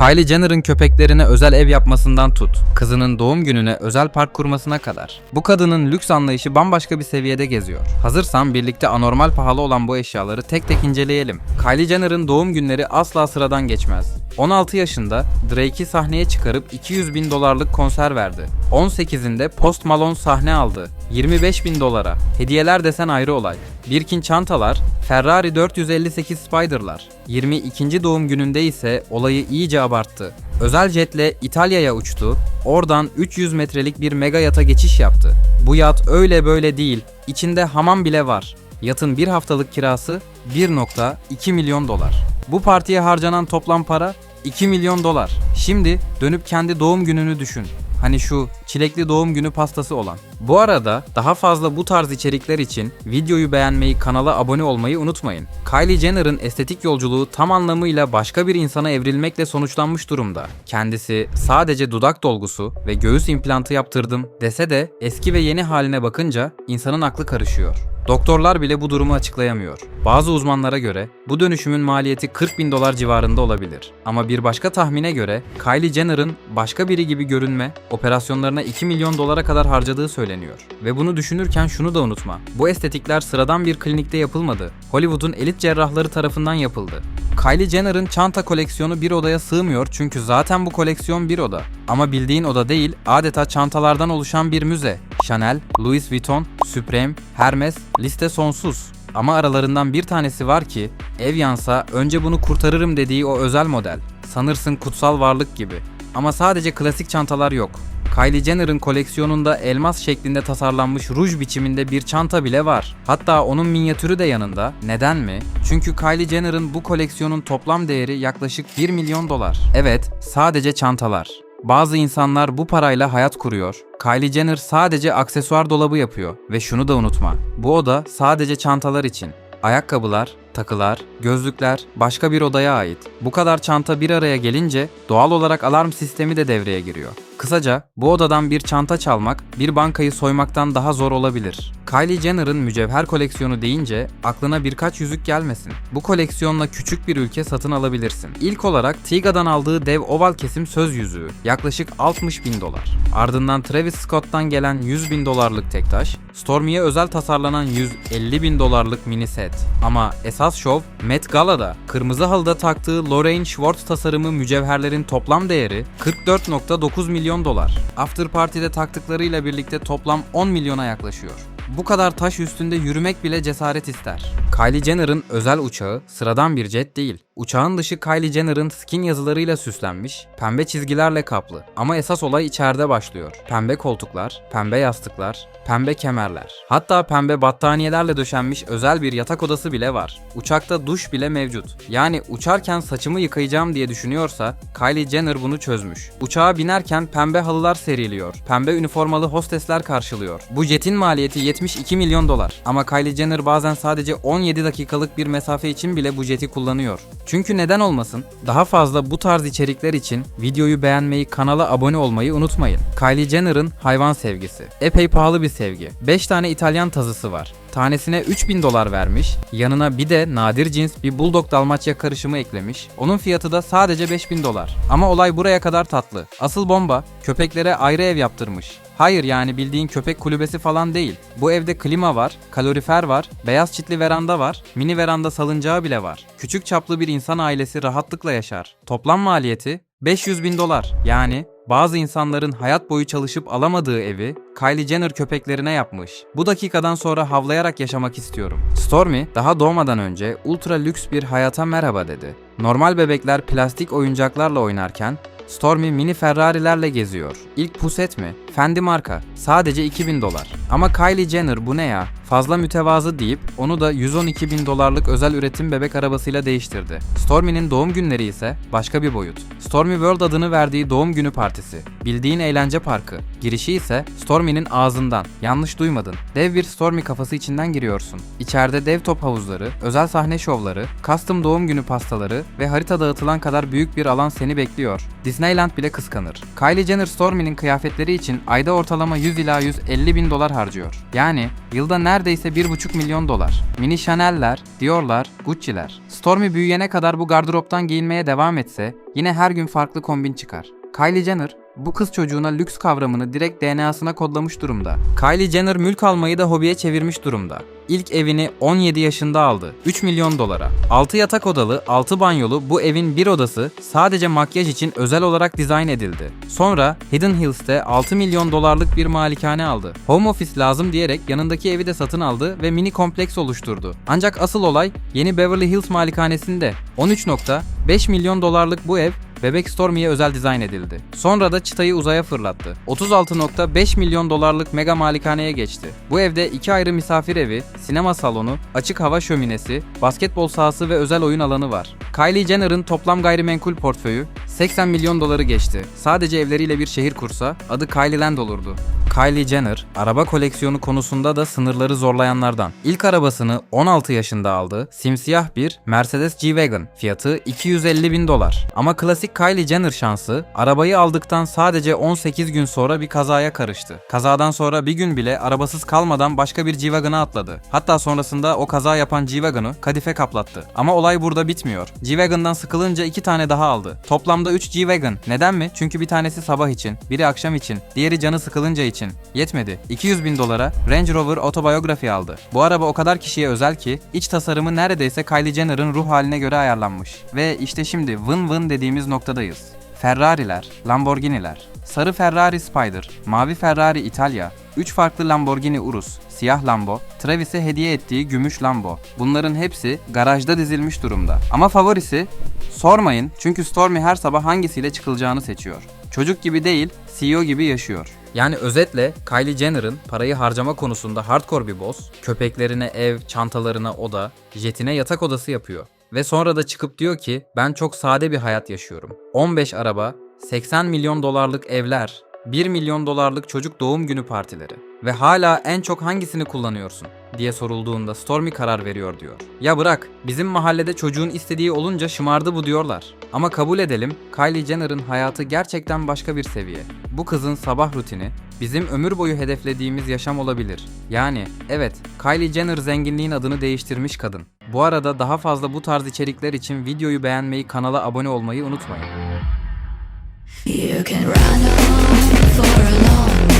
Kylie Jenner'ın köpeklerine özel ev yapmasından tut, kızının doğum gününe özel park kurmasına kadar. Bu kadının lüks anlayışı bambaşka bir seviyede geziyor. Hazırsan birlikte anormal pahalı olan bu eşyaları tek tek inceleyelim. Kylie Jenner'ın doğum günleri asla sıradan geçmez. 16 yaşında Drake'i sahneye çıkarıp 200 bin dolarlık konser verdi. 18'inde Post Malone sahne aldı. 25 bin dolara. Hediyeler desen ayrı olay. Birkin çantalar, Ferrari 458 Spider'lar. 22. doğum gününde ise olayı iyice abarttı. Özel jetle İtalya'ya uçtu. Oradan 300 metrelik bir mega yata geçiş yaptı. Bu yat öyle böyle değil. İçinde hamam bile var. Yatın bir haftalık kirası 1.2 milyon dolar. Bu partiye harcanan toplam para 2 milyon dolar. Şimdi dönüp kendi doğum gününü düşün. Hani şu çilekli doğum günü pastası olan. Bu arada daha fazla bu tarz içerikler için videoyu beğenmeyi, kanala abone olmayı unutmayın. Kylie Jenner'ın estetik yolculuğu tam anlamıyla başka bir insana evrilmekle sonuçlanmış durumda. Kendisi sadece dudak dolgusu ve göğüs implantı yaptırdım dese de eski ve yeni haline bakınca insanın aklı karışıyor. Doktorlar bile bu durumu açıklayamıyor. Bazı uzmanlara göre bu dönüşümün maliyeti 40 bin dolar civarında olabilir. Ama bir başka tahmine göre Kylie Jenner'ın başka biri gibi görünme operasyonlarına 2 milyon dolara kadar harcadığı söyleniyor. Ve bunu düşünürken şunu da unutma. Bu estetikler sıradan bir klinikte yapılmadı. Hollywood'un elit cerrahları tarafından yapıldı. Kylie Jenner'ın çanta koleksiyonu bir odaya sığmıyor çünkü zaten bu koleksiyon bir oda. Ama bildiğin oda değil, adeta çantalardan oluşan bir müze. Chanel, Louis Vuitton, Supreme, Hermes, liste sonsuz. Ama aralarından bir tanesi var ki, ev yansa önce bunu kurtarırım dediği o özel model. Sanırsın kutsal varlık gibi. Ama sadece klasik çantalar yok. Kylie Jenner'ın koleksiyonunda elmas şeklinde tasarlanmış ruj biçiminde bir çanta bile var. Hatta onun minyatürü de yanında. Neden mi? Çünkü Kylie Jenner'ın bu koleksiyonun toplam değeri yaklaşık 1 milyon dolar. Evet, sadece çantalar. Bazı insanlar bu parayla hayat kuruyor. Kylie Jenner sadece aksesuar dolabı yapıyor ve şunu da unutma. Bu oda sadece çantalar için. Ayakkabılar, takılar, gözlükler başka bir odaya ait. Bu kadar çanta bir araya gelince doğal olarak alarm sistemi de devreye giriyor. Kısaca bu odadan bir çanta çalmak bir bankayı soymaktan daha zor olabilir. Kylie Jenner'ın mücevher koleksiyonu deyince aklına birkaç yüzük gelmesin. Bu koleksiyonla küçük bir ülke satın alabilirsin. İlk olarak Tiga'dan aldığı dev oval kesim söz yüzüğü yaklaşık 60 bin dolar. Ardından Travis Scott'tan gelen 100 bin dolarlık tek taş, Stormi'ye özel tasarlanan 150 bin dolarlık mini set. Ama esas şov Met Gala'da. Kırmızı halıda taktığı Lorraine Schwartz tasarımı mücevherlerin toplam değeri 44.9 milyon dolar. After Party'de taktıklarıyla birlikte toplam 10 milyona yaklaşıyor. Bu kadar taş üstünde yürümek bile cesaret ister. Kylie Jenner'ın özel uçağı sıradan bir jet değil. Uçağın dışı Kylie Jenner'ın skin yazılarıyla süslenmiş, pembe çizgilerle kaplı. Ama esas olay içeride başlıyor. Pembe koltuklar, pembe yastıklar, pembe kemerler. Hatta pembe battaniyelerle döşenmiş özel bir yatak odası bile var. Uçakta duş bile mevcut. Yani uçarken saçımı yıkayacağım diye düşünüyorsa Kylie Jenner bunu çözmüş. Uçağa binerken pembe halılar seriliyor. Pembe üniformalı hostesler karşılıyor. Bu jetin maliyeti 72 milyon dolar. Ama Kylie Jenner bazen sadece 17 dakikalık bir mesafe için bile bu jeti kullanıyor. Çünkü neden olmasın? Daha fazla bu tarz içerikler için videoyu beğenmeyi, kanala abone olmayı unutmayın. Kylie Jenner'ın hayvan sevgisi. Epey pahalı bir sevgi. 5 tane İtalyan tazısı var. Tanesine 3000 dolar vermiş. Yanına bir de nadir cins bir Bulldog Dalmaçya karışımı eklemiş. Onun fiyatı da sadece 5000 dolar. Ama olay buraya kadar tatlı. Asıl bomba köpeklere ayrı ev yaptırmış. Hayır yani bildiğin köpek kulübesi falan değil. Bu evde klima var, kalorifer var, beyaz çitli veranda var, mini veranda salıncağı bile var. Küçük çaplı bir insan ailesi rahatlıkla yaşar. Toplam maliyeti 500 bin dolar. Yani bazı insanların hayat boyu çalışıp alamadığı evi Kylie Jenner köpeklerine yapmış. Bu dakikadan sonra havlayarak yaşamak istiyorum. Stormy daha doğmadan önce ultra lüks bir hayata merhaba dedi. Normal bebekler plastik oyuncaklarla oynarken Stormy mini Ferrari'lerle geziyor. İlk puset mi? Fendi marka. Sadece 2000 dolar. Ama Kylie Jenner bu ne ya? Fazla mütevazı deyip onu da 112 bin dolarlık özel üretim bebek arabasıyla değiştirdi. Stormy'nin doğum günleri ise başka bir boyut. Stormy World adını verdiği doğum günü partisi. Bildiğin eğlence parkı. Girişi ise Stormy'nin ağzından. Yanlış duymadın. Dev bir Stormy kafası içinden giriyorsun. İçeride dev top havuzları, özel sahne şovları, custom doğum günü pastaları ve harita dağıtılan kadar büyük bir alan seni bekliyor. Disneyland bile kıskanır. Kylie Jenner Stormy'nin kıyafetleri için ayda ortalama 100 ila 150 bin dolar harcıyor. Yani yılda neredeyse 1,5 milyon dolar. Mini Chanel'ler, Dior'lar, Gucci'ler. Stormy büyüyene kadar bu gardıroptan giyinmeye devam etse yine her gün farklı kombin çıkar. Kylie Jenner bu kız çocuğuna lüks kavramını direkt DNA'sına kodlamış durumda. Kylie Jenner mülk almayı da hobiye çevirmiş durumda. İlk evini 17 yaşında aldı. 3 milyon dolara. 6 yatak odalı, 6 banyolu bu evin bir odası sadece makyaj için özel olarak dizayn edildi. Sonra Hidden Hills'te 6 milyon dolarlık bir malikane aldı. Home office lazım diyerek yanındaki evi de satın aldı ve mini kompleks oluşturdu. Ancak asıl olay yeni Beverly Hills malikanesinde. 13.5 milyon dolarlık bu ev Bebek Stormy'ye özel dizayn edildi. Sonra da çıtayı uzaya fırlattı. 36.5 milyon dolarlık mega malikaneye geçti. Bu evde iki ayrı misafir evi, sinema salonu, açık hava şöminesi, basketbol sahası ve özel oyun alanı var. Kylie Jenner'ın toplam gayrimenkul portföyü 80 milyon doları geçti. Sadece evleriyle bir şehir kursa adı Kylie Land olurdu. Kylie Jenner, araba koleksiyonu konusunda da sınırları zorlayanlardan. İlk arabasını 16 yaşında aldı. Simsiyah bir Mercedes G-Wagon. Fiyatı 250 bin dolar. Ama klasik Kylie Jenner şansı, arabayı aldıktan sadece 18 gün sonra bir kazaya karıştı. Kazadan sonra bir gün bile arabasız kalmadan başka bir G-Wagon'a atladı. Hatta sonrasında o kaza yapan G-Wagon'u kadife kaplattı. Ama olay burada bitmiyor. G-Wagon'dan sıkılınca iki tane daha aldı. Toplamda 3 G-Wagon. Neden mi? Çünkü bir tanesi sabah için, biri akşam için, diğeri canı sıkılınca için. Yetmedi. 200 bin dolara Range Rover Autobiography aldı. Bu araba o kadar kişiye özel ki iç tasarımı neredeyse Kylie Jenner'ın ruh haline göre ayarlanmış. Ve işte şimdi vın vın dediğimiz noktadayız. Ferrari'ler, Lamborghini'ler, sarı Ferrari Spider, mavi Ferrari İtalya, 3 farklı Lamborghini Urus, siyah Lambo, Travis'e hediye ettiği gümüş Lambo. Bunların hepsi garajda dizilmiş durumda. Ama favorisi sormayın çünkü Stormy her sabah hangisiyle çıkılacağını seçiyor. Çocuk gibi değil, CEO gibi yaşıyor. Yani özetle Kylie Jenner'ın parayı harcama konusunda hardcore bir boss, köpeklerine ev, çantalarına oda, jetine yatak odası yapıyor. Ve sonra da çıkıp diyor ki ben çok sade bir hayat yaşıyorum. 15 araba, 80 milyon dolarlık evler, 1 milyon dolarlık çocuk doğum günü partileri ve hala en çok hangisini kullanıyorsun diye sorulduğunda Stormy karar veriyor diyor. Ya bırak bizim mahallede çocuğun istediği olunca şımardı bu diyorlar. Ama kabul edelim Kylie Jenner'ın hayatı gerçekten başka bir seviye. Bu kızın sabah rutini bizim ömür boyu hedeflediğimiz yaşam olabilir. Yani evet Kylie Jenner zenginliğin adını değiştirmiş kadın. Bu arada daha fazla bu tarz içerikler için videoyu beğenmeyi, kanala abone olmayı unutmayın. You can run on for a long.